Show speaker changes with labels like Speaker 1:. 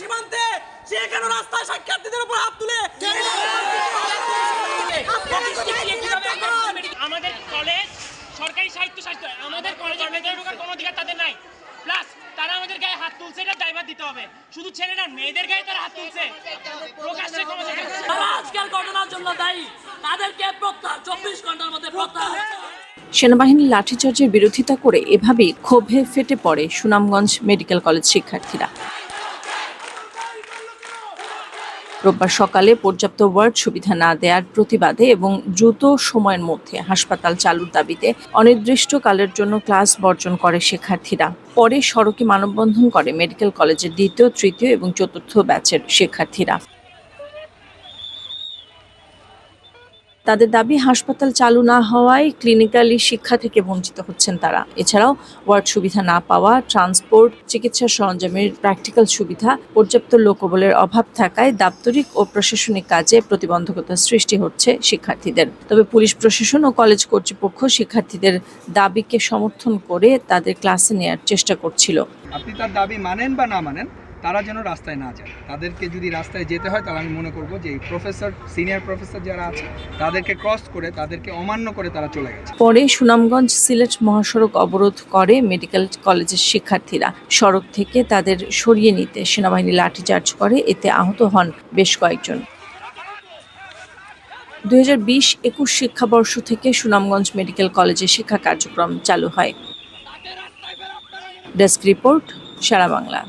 Speaker 1: সীমান্তে সে কেন রাস্তায় শিক্ষার্থীদের উপর হাত তুলে?
Speaker 2: আমাদের কলেজ সরকারি সাহিত্য শাসিত আমাদের কলেজের ভেতরে ঢোকার কোনো অধিকার তাদের নাই। প্লাস তারা আমাদের গায়ে হাত তুলছে এটা ড্রাইভার দিতে হবে। শুধু ছেলেরা মেয়েদের গায়ে তারা হাত তুলছে। প্রকাশ্যে।
Speaker 1: তারা আজকের ঘটনার জন্য দায়ী তাদেরকে প্রত্যাহার চব্বিশ ঘণ্টার মধ্যে প্রত্যাহার।
Speaker 3: সেনাবাহিনীর লাঠিচার্জের বিরোধিতা করে এভাবেই ক্ষোভে ফেটে পড়ে সুনামগঞ্জ মেডিকেল কলেজ শিক্ষার্থীরা। রোববার সকালে পর্যাপ্ত ওয়ার্ড সুবিধা না দেওয়ার প্রতিবাদে এবং দ্রুত সময়ের মধ্যে হাসপাতাল চালুর দাবিতে অনির্দিষ্টকালের জন্য ক্লাস বর্জন করে শিক্ষার্থীরা। পরে সড়কে মানববন্ধন করে মেডিকেল কলেজের দ্বিতীয়, তৃতীয় এবং চতুর্থ ব্যাচের শিক্ষার্থীরা। তাদের দাবি, হাসপাতাল চালু না হওয়ায় ক্লিনিক্যালি শিক্ষা থেকে বঞ্চিত হচ্ছেন তারা। এছাড়াও ওয়ার্ড সুবিধা না পাওয়া ট্রান্সপোর্ট চিকিৎসা সরঞ্জামের প্র্যাকটিক্যাল সুবিধা, পর্যাপ্ত লোকবলের অভাব থাকায় দাপ্তরিক ও প্রশাসনিক কাজে প্রতিবন্ধকতা সৃষ্টি হচ্ছে শিক্ষার্থীদের। তবে পুলিশ প্রশাসন ও কলেজ কর্তৃপক্ষ শিক্ষার্থীদের দাবিকে সমর্থন করে তাদের ক্লাসে নেয়ার চেষ্টা করছিল।
Speaker 4: আপনি তার দাবি মানেন বা না মানেন? তারা যেন রাস্তায় না যায়। তাদেরকে যদি রাস্তায় যেতে হয়, তাহলে আমি মনে করব যে এই প্রফেসর সিনিয়র প্রফেসর যারা আছে, তাদেরকে ক্রস করে, তাদেরকে অমান্য করে তারা চলে গেছে।
Speaker 3: পরে সুনামগঞ্জ সিলেট মহাসড়ক অবরোধ করে মেডিকেল কলেজের শিক্ষার্থীরা। সড়ক থেকে তাদের সরিয়ে নিতে সেনাবাহিনী লাঠিচার্জ করে, এতে আহত হন বেশ কয়েকজন। দুই হাজার বিশ একুশ শিক্ষাবর্ষ থেকে সুনামগঞ্জ মেডিকেল কলেজে শিক্ষা কার্যক্রম চালু হয়। Desk report Sara Bangla.